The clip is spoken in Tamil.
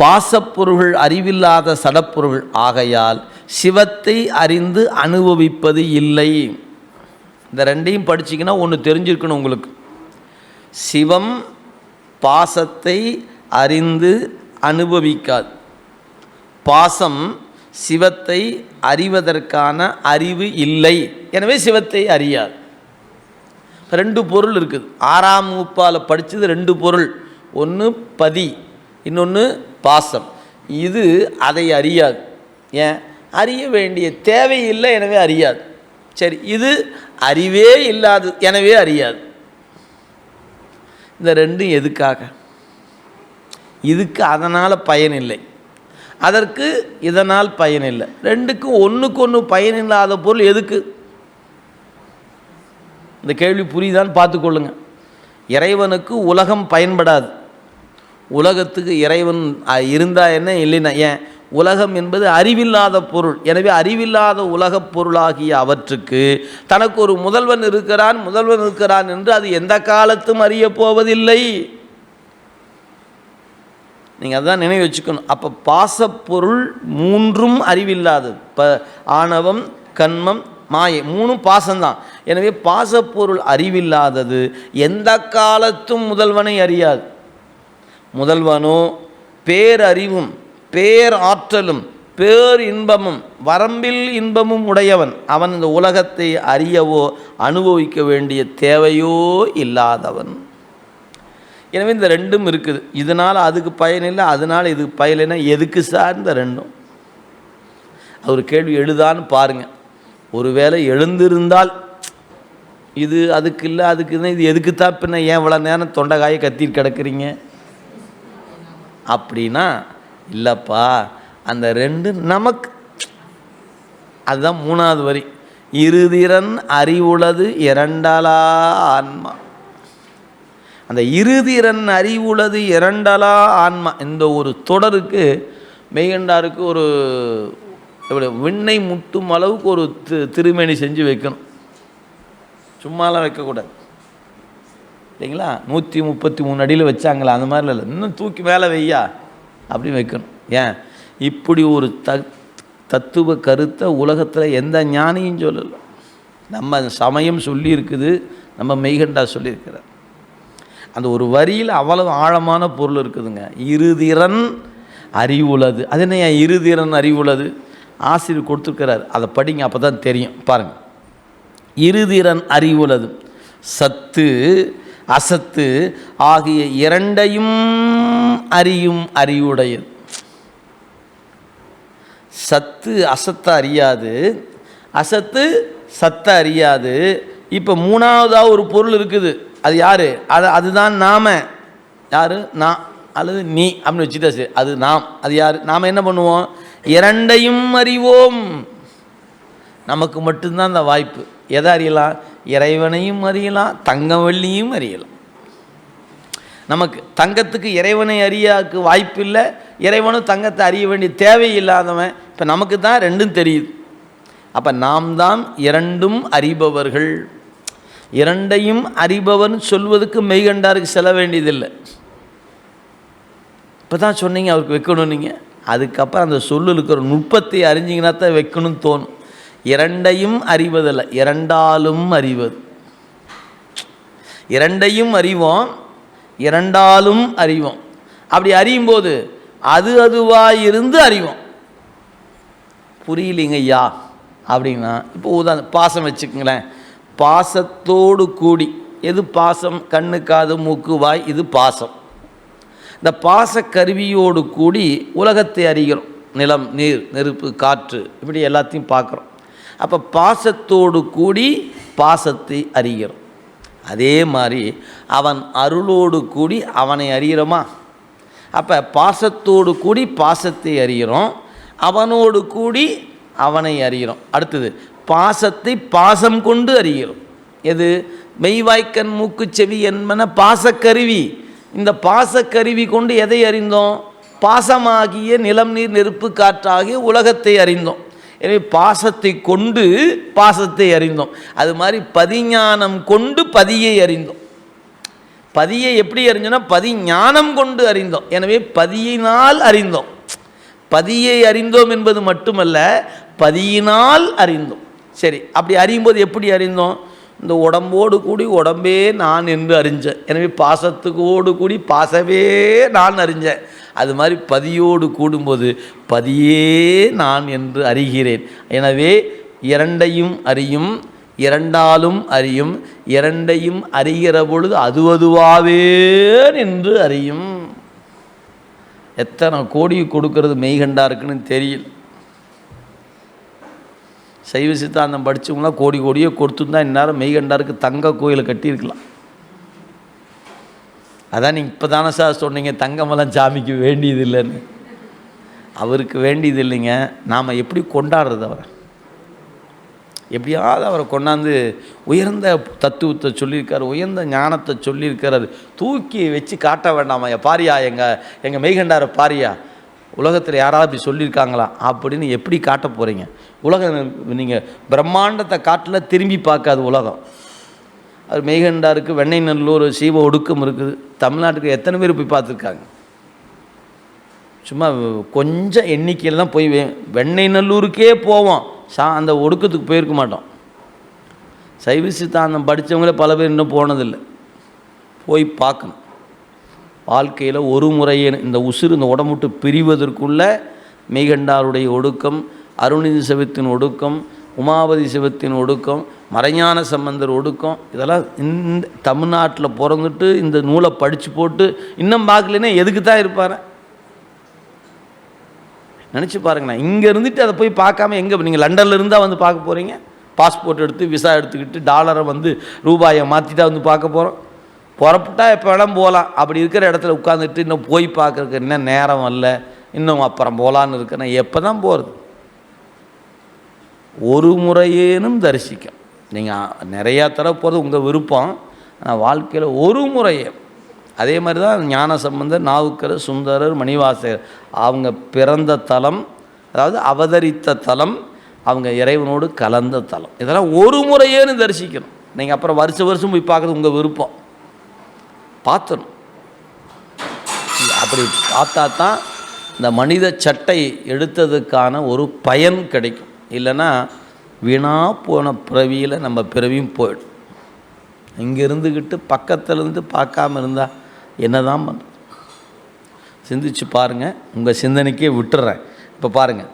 பாசப்பொருள்கள் அறிவில்லாத சடப்பொருள் ஆகையால் சிவத்தை அறிந்து அனுபவிப்பது இல்லை. இந்த ரெண்டையும் படிச்சிங்கன்னா ஒன்று தெரிஞ்சிருக்கணும் உங்களுக்கு. சிவம் பாசத்தை அறிந்து அனுபவிக்காது. பாசம் சிவத்தை அறிவதற்கான அறிவு இல்லை. எனவே சிவத்தை அறியாது. ரெண்டு பொருள் இருக்குது. ஆறாம் வகுப்பால் படித்தது ரெண்டு பொருள். ஒன்று பதி இன்னொன்று பாசம். இது அதை அறியாது. ஏன்? அறிய வேண்டிய தேவையில்லை எனவே அறியாது. சரி இது அறிவே இல்லாது எனவே அறியாது. இந்த ரெண்டும் எதுக்காக? இதுக்கு அதனால் பயனில்லை அதற்கு இதனால் பயனில்லை ரெண்டுக்கும் ஒன்றுக்கு ஒன்று பயனில்லாத பொருள் எதுக்கு? இந்த கேள்வி புரியுதான்னு பார்த்துக்கொள்ளுங்க. இறைவனுக்கு உலகம் பயன்படாது. உலகத்துக்கு இறைவன் இருந்தா என்ன இல்லைன்னா ஏன்? உலகம் என்பது அறிவில்லாத பொருள். எனவே அறிவில்லாத உலகப் பொருளாகிய அவற்றுக்கு தனக்கு ஒரு முதல்வன் இருக்கிறான் முதல்வன் இருக்கிறான் என்று அது எந்த காலத்தும் அறியப் போவதில்லை. நீங்கள் அதான் நினைவு வச்சுக்கணும். அப்போ பாசப்பொருள் மூன்றும் அறிவில்லாதது. ப ஆணவம் கண்மம் மாயை மூணும் பாசம்தான். எனவே பாசப்பொருள் அறிவில்லாதது எந்த காலத்தும் முதல்வனை அறியாது. முதல்வனோ பேரறிவும் பேர் ஆற்றலும் பேர் இன்பமும் வரம்பில் இன்பமும் உடையவன். அவன் இந்த உலகத்தை அறியவோ அனுபவிக்க வேண்டிய தேவையோ இல்லாதவன். எனவே இந்த ரெண்டும் இருக்குது. இதனால் அதுக்கு பயனில்லை அதனால் இதுக்கு பயனில்லைன்னா எதுக்கு சார் இந்த ரெண்டும்? அது ஒரு கேள்வி எழுதான்னு பாருங்கள் ஒருவேளை எழுந்திருந்தால் இது அதுக்கு இல்லை அதுக்கு இது எதுக்கு தான் பின்ன ஏன் இவ்வளோ நேரம் தொண்டைக்காயை கத்திட்டு கிடக்குறீங்க? அப்படின்னா இல்லைப்பா அந்த ரெண்டு நமக்கு அதுதான் மூணாவது வரி. இருதிறன் அறிவுளது இரண்டலா ஆன்மா. அந்த இருதிறன் அறிவுளது இரண்டலா ஆன்மா இந்த ஒரு தொடருக்கு மெய்கண்டாருக்கு ஒரு எப்படி விண்ணை முட்டும் அளவுக்கு ஒரு தி திருமேனி செஞ்சு வைக்கணும். சும்மாலாம் வைக்கக்கூடாது. இல்லைங்களா? நூற்றி முப்பத்தி மூணு அடியில் வச்சாங்களா? அந்த மாதிரிலாம் இல்லை. இன்னும் தூக்கி மேலே வையா? அப்படி வைக்கணும். ஏன்? இப்படி ஒரு த தத்துவ கருத்தை உலகத்தில் எந்த ஞானியும் சொல்லலை. நம்ம சமயம் சொல்லியிருக்குது. நம்ம மெய்கண்டா சொல்லியிருக்கிறார். அந்த ஒரு வரியில் அவ்வளவு ஆழமான பொருள் இருக்குதுங்க. இருதிறன் அறிவுள்ளது அது என்ன ஏன் இருதிறன் அறிவுள்ளது ஆசிரியர் கொடுத்துருக்கிறார். அதை படிங்க அப்போ தான் தெரியும். பாருங்கள் இருதிறன் அறிவுள்ளது சத்து அசத்து ஆகிய இரண்டையும் அறியும் அறிவுடையது சத்து அசத்தை அறியாது. அசத்து சத்தை அறியாது. இப்போ மூணாவதாக ஒரு பொருள் இருக்குது. அது யார்? அது அதுதான் நாம். யார்? நான் அல்லது நீ அப்படின்னு வச்சுட்டா அது நாம். அது யார்? நாம் என்ன பண்ணுவோம்? இரண்டையும் அறிவோம். நமக்கு மட்டும்தான் அந்த வாய்ப்பு. எதை அறியலாம்? இறைவனையும் அறியலாம் தங்கம் வெள்ளியும் அறியலாம். நமக்கு தங்கத்துக்கு இறைவனை அறியாக்கு வாய்ப்பு இல்லை இறைவனும் தங்கத்தை அறிய வேண்டிய தேவையில்லாதவன் இப்போ நமக்கு தான் ரெண்டும் தெரியுது. அப்போ நாம் தான் இரண்டும் அறிபவர்கள். இரண்டையும் அறிபவர்னு சொல்வதுக்கு மெய்கண்டாருக்கு செல்ல வேண்டியதில்லை. இப்போ தான் சொன்னீங்க அவருக்கு வைக்கணும் நீங்கள் அதுக்கப்புறம் அந்த சொல்லில் இருக்கிற நுட்பத்தை அறிஞ்சிங்கன்னா தான் வைக்கணும்னு தோணும். இரண்டையும் அறிவதில்லை. இரண்டாலும் அறிவது. இரண்டையும் அறிவோம் இரண்டாலும் அறிவோம். அப்படி அறியும் போது அது அதுவாக இருந்து அறிவோம். புரியலிங்க ஐயா அப்படின்னா இப்போ உதாரணம் பாசம் வச்சுக்கங்களேன். பாசத்தோடு கூடி எது பாசம்? கண்ணு காது மூக்கு வாய் இது பாசம். இந்த பாச கருவியோடு கூடி உலகத்தை அறிகிறோம். நிலம் நீர் நெருப்பு காற்று இப்படி எல்லாத்தையும் பார்க்குறோம். அப்போ பாசத்தோடு கூடி பாசத்தை அறிகிறோம். அதே மாதிரி அவன் அருளோடு கூடி அவனை அறிகிறோமா? அப்போ பாசத்தோடு கூடி பாசத்தை அறிகிறோம். அவனோடு கூடி அவனை அறிகிறோம். அடுத்தது பாசத்தை பாசம் கொண்டு அறிகிறோம். எது? மெய்வாய்க்கண் மூக்கு செவி என்பன பாசக்கருவி. இந்த பாசக்கருவி கொண்டு எதை அறிந்தோம்? பாசமாகிய நிலம் நீர் நெருப்பு காற்றாகிய உலகத்தை அறிந்தோம். எனவே பாசத்தை கொண்டு பாசத்தை அறிந்தோம். அது மாதிரி பதிஞானம் கொண்டு பதியை அறிந்தோம். பதியை எப்படி அறிஞ்சோன்னா பதிஞானம் கொண்டு அறிந்தோம். எனவே பதியினால் அறிந்தோம். பதியை அறிந்தோம் என்பது மட்டுமல்ல பதியினால் அறிந்தோம். சரி அப்படி அறியும் போது எப்படி அறிந்தோம்? இந்த உடம்போடு கூடி உடம்பே நான் என்று அறிஞ்சேன். எனவே பாசத்துக்கோடு கூடி பாசவே நான் அறிஞ்சேன். அது மாதிரி பதியோடு கூடும்போது பதியே நான் என்று அறிகிறேன். எனவே இரண்டையும் அறியும் இரண்டாலும் அறியும் இரண்டையும் அறிகிற பொழுது அதுவதுவாவே என்று அறியும். எத்தனை கோடி கொடுக்கறது மெய்கண்டா இருக்குன்னு தெரியல. சைவ சித்தாந்தம் படித்தவங்களாம் கோடி கோடியே கொடுத்துருந்தா இந்நேரம் மெய்கண்டாருக்கு தங்க கோயிலை கட்டியிருக்கலாம். அதான் நீங்கள் இப்போ தானே சார் சொன்னீங்க தங்கமெல்லாம் சாமிக்கு வேண்டியது இல்லைன்னு அவருக்கு வேண்டியது இல்லைங்க நாம் எப்படி கொண்டாடுறது அவரை? எப்படியாவது அவரை கொண்டாந்து உயர்ந்த தத்துவத்தை சொல்லியிருக்காரு உயர்ந்த ஞானத்தை சொல்லியிருக்கிறாரு தூக்கி வச்சு காட்ட வேண்டாமா? பாரியா எங்கள் எங்கள் மெய்கண்டார பாரியா உலகத்தில் யாராவது அப்படி சொல்லியிருக்காங்களா? அப்படின்னு எப்படி காட்ட போகிறீங்க உலகம் நீங்கள் பிரம்மாண்டத்தை காட்டில் திரும்பி பார்க்காது உலகம். அது மெய்கண்டாருக்கு வெண்ணெய் நல்லூர் சீவ ஒடுக்கம் இருக்குது. தமிழ்நாட்டுக்கு எத்தனை பேர் போய் பார்த்துருக்காங்க? சும்மா கொஞ்சம் எண்ணிக்கையில் தான் போய் வெண்ணெய் நல்லூருக்கே போவோம். சா அந்த ஒடுக்கத்துக்கு போயிருக்க மாட்டோம். சைவ சித்தாந்தம் படித்தவங்களே பல பேர் இன்னும் போனதில்லை. போய் பார்க்கணும். வாழ்க்கையில் ஒரு முறையே இந்த உசுறு இந்த உடம்புட்டு பிரிவதற்குள்ளே மெய்கண்டாருடைய ஒடுக்கம் அருணிதி சிவத்தின் ஒடுக்கம் உமாபதி சிவத்தின் ஒடுக்கம் மறைஞான சம்பந்தர் ஒடுக்கம் இதெல்லாம் இந்த தமிழ்நாட்டில் பிறந்துட்டு இந்த நூலை படித்து போட்டு இன்னும் பார்க்கலன்னா எதுக்கு தான் இருப்பார்? நினச்சி பாருங்கண்ணா இங்கே இருந்துட்டு அதை போய் பார்க்காம எங்கே நீங்கள் லண்டன்ல இருந்தால் வந்து பார்க்க போகிறீங்க பாஸ்போர்ட் எடுத்து விசா எடுத்துக்கிட்டு டாலரை வந்து ரூபாயை மாற்றிட்டா வந்து பார்க்க போகிறோம் புறப்பட்டா எப்போ வேணால் போகலாம். அப்படி இருக்கிற இடத்துல உட்காந்துட்டு இன்னும் போய் பார்க்கறதுக்கு என்ன நேரம் இல்லை இன்னும் அப்புறம் போகலான்னு இருக்கேன். எப்போ தான் போகிறது ஒரு முறையேனும் தரிசிக்கும். நீங்கள் நிறையா தர போகிறது உங்கள் விருப்பம். ஆனால் வாழ்க்கையில் ஒரு முறையே. அதே மாதிரி தான் ஞான சம்பந்தர் நாவுக்கர் சுந்தரர் மணிவாசகர். அவங்க பிறந்த தலம் அதாவது அவதரித்த தலம் அவங்க இறைவனோடு கலந்த தலம். இதெல்லாம் ஒரு முறையேன்னு தரிசிக்கணும். நீங்கள் அப்புறம் வருஷம் வருஷம் போய் பார்க்குறது உங்கள் விருப்பம். பார்த்தணும். அப்படி பார்த்தா தான் இந்த மனித சட்டை எடுத்ததுக்கான ஒரு பயன் கிடைக்கும். இல்லைன்னா வீணா போன பிறவியில் நம்ம பிறவியும் போயிடும். இங்கே இருந்துக்கிட்டு பக்கத்துலேருந்து பார்க்காம இருந்தால் என்ன தான் பண்ணுறது சிந்திச்சு பாருங்கள் உங்கள் சிந்தனைக்கே விட்டுறேன். இப்போ பாருங்கள்